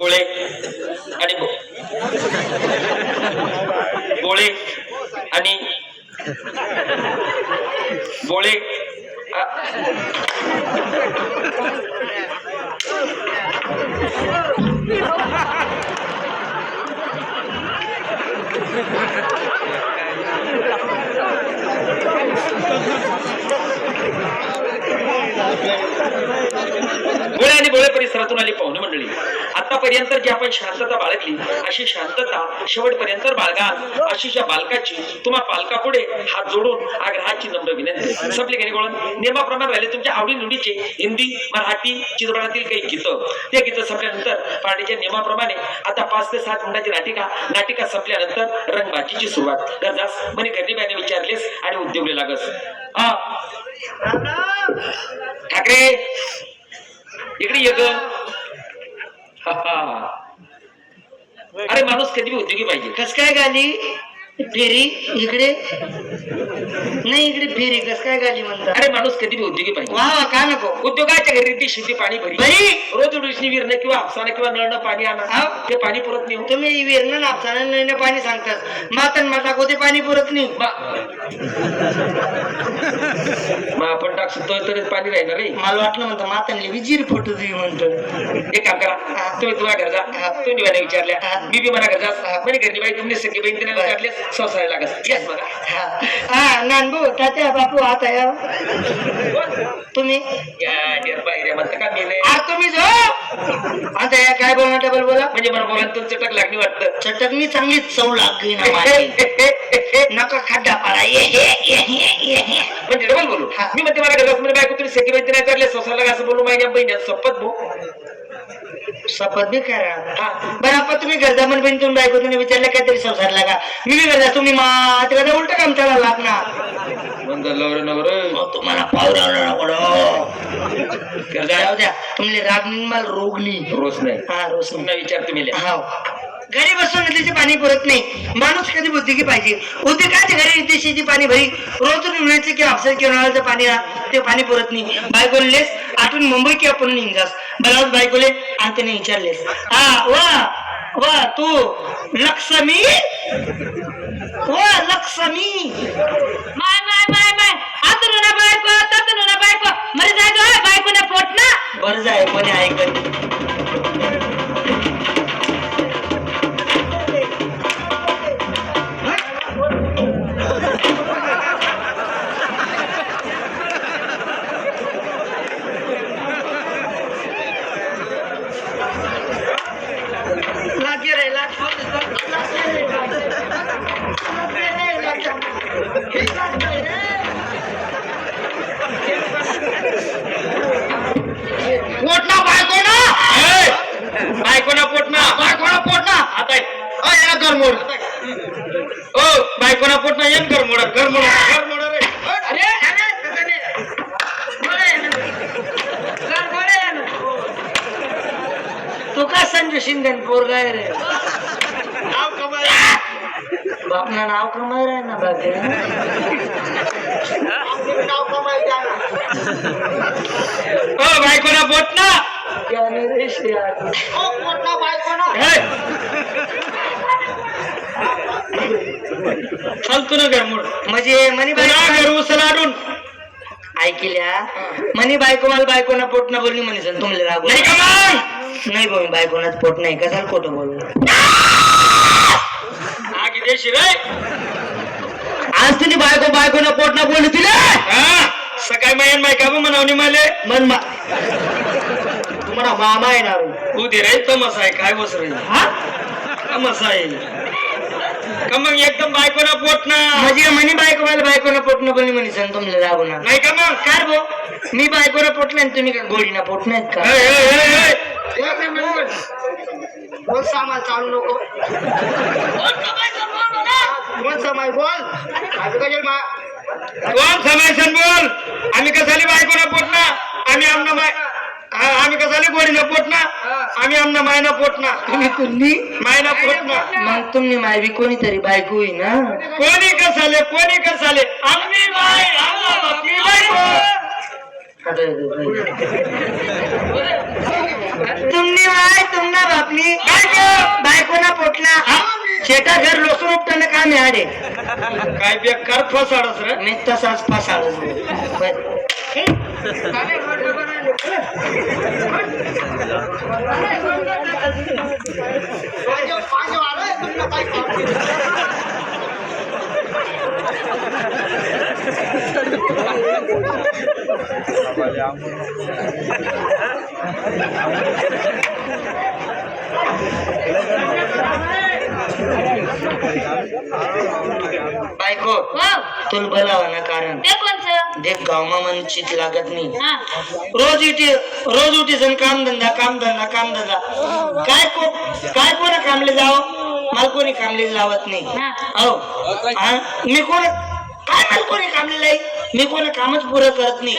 गोळे आणि बो- गोळे आणि गोळे आ- गोळे आणि परिसरातून आली पाहुणे मंडळी. आतापर्यंत जी आपण शांतता बाळगली अशी शांतता शेवटपर्यंत बाळगा. अशीच्या बालकाची तुम्हा पालकापुढे हात जोडून आग्रहाची नम्र विनंती. संपली काही गोळण. नियमाप्रमाणे राहिले तुमच्या आवडी निवडीचे हिंदी मराठी चित्रपटातील काही गीतं. ते गीतं संपल्यानंतर पार्टीच्या नियमाप्रमाणे आता पाच ते सात मिनिटाची नाटिका नाटिका संपल्यानंतर रंगबाजीची सुरुवात. गरजास म्हणे गर्दीबाईने विचारलेस आणि उद्योगले लागस. हा. ठाकरे. इकडे ये ग. अरे माणूस कधी उद्योगी पाहिजे. कस काय गाली? फेरी? इकडे? नाही इकडे फेरी. कस काय गाली म्हणता? अरे माणूस कधी बी उद्योगी पाहिजे वा वा का नको? उद्योगाच्या घरी ती शेती पाणी भरी. बाई रोज उडीसनी विरणं किंवा आपसानं किंवा नळणं पाणी आणा. हा. ते पाणी पुरत नाही हो. तुम्ही विरण नापसानं नळीनं पाणी सांगतात मातन माता कोते पाणी पुरत नाही. मग आपण टाक सुद्धा तरच पाणी राहणार रे. मला वाटलं म्हणतं मातनले विजीर फोटो तुम्ही म्हणतो. एक काम करा. तुम्ही तुला घर जा. तुम्ही विचारल्या. मी बी मला घर जा म्हणे घरी बाई तुम्ही सगळी बहीण तिने विचारले संसाराला लागत. येस बघा हा नानबू तात्या बापू आता या. तुम्ही? या डेर बाहेर म्हणतं का मी नाही आ तुम्ही जो! आता या काय बोलणार डबल बोला? म्हणजे मला बोलायला तुला चटक लागली वाटतं. चटकनी चांगलीच चव लागली ना माझी. नका खड्डा पाडा. ये हे, ये हे, ये. हे. म्हणजे डबल बोलू. मी म्हणते मला घरात म्हणजे बायको तुम्ही सगळी बहीण नाही विचारले संसाराला असं बोलू माझ्या बहिणी सपत भाऊ शपथ बी करा. हा बरं आपण तुम्ही गरजा पण पण तुम्ही बायको तुम्ही विचारलं काहीतरी संसार लागा. मी बी गरजा तुम्ही मा ते कसं उलट काम त्याला लागणार. बंद लवर नवर मग तुम्हाला पावरा जाऊ द्या तुम्ही राग नाही मला रोग नाही. रोज नाही. हा रोज नाही. विचार तुम्ही. हाव. घरी बसून नदीचे पाणी पुरत नाही. माणूस कधी बुद्धिकी पाहिजे? उद्योगाच्या घरी देशीची पाणी भरी? रोज उन्हाळ्याचे किंवा आपसाचे किंवा नळाचं पाणी ते पाणी पुरत नाही. बायकोलेस आठवून मुंबई किंवा पुणे निघास बलावच बायकोले आणि त्याने विचारलेस हा वा वा तू लक्ष्मी? वा लक्ष्मी. माय माय माय माय. आतून बायको तातून ना बायको. मरे जायचं होय बायको ना पोट ना. बरं जाय कोणी ऐकत पोटना बायको ना? बायको ना पोट ना बायको ना पोटना. आता याला गरमोड ओ बायको ना पोट ना येन कर मोडा कर मोडा कर मोडा रे अरे. तू का संजू शिंदे पोरगा आहे रे? बापना नाव कमाय रे ना बाकी ओ बायको ना पोट ना. त्याने रे शिया. हे. चालतो ना घर मोड म्हणजे मनी बायको घर उचलाडून ऐकल्या? मनी बायको मला बायको ना पोट ना बोलली म्हणे सर. तुमले रागू नाही का मग? नाही बोल बायको ना पोट नाही. कसा खोटं बोलू? आगी देशी रे. आज तुम्ही बायको बायको ना पोट ना बोलली तिला? हा? सकाळी मायन बाय का म्हणावणी माले. मन मा तुम्हाला मामा येणार उदे रे? तमस आहे काय बस रे? हा? तमस आहे. का मग एकदम बायको ना पोट ना म्हणजे म्हणे बायको मला बायको ना पोट ना बोलली म्हणे सर तुमले रागू ना नाही का मग? काय भो मी बायको ना पोटले आणि तुम्ही का गोडी ना पोट नाहीत का? ए, ए, ए, ए. बोल सामान चालू नको. कोण समाज बोल. असं मा कोण समाज बोल. आम्ही कशाली बायकोला पोटना आम्ही आमना माय आम्ही आम्ही गोडी गोडीला पोटना आम्ही आमना मायना पोटना तुम्ही कुणी? मायना पोटना मग तुम्ही मायबी कोणीतरी बायको होई ना? कोणी कसाले कोणी कसाले आम्ही माय बायको. तुम्ही माय तुम्हा बापनी बायको. ना पोटला शेटा घर लोक आम्ही आडे काय बेकार फसाडस रे. मी तसाच बायको तुला बोलावं ना कारण. ते कोणचं? देख गावमा मन चित लागत नाही. हा. रोज इथे रोज उठीसन काम धंदा काम धंदा काम धंदा. काय को काय कोण कामले जाव? मला कोणी कामले लावत नाही. हा. हो हा? मी कोण काय मला कोणी कामले लाई? मी कोणी कामच पुरं करत नाही.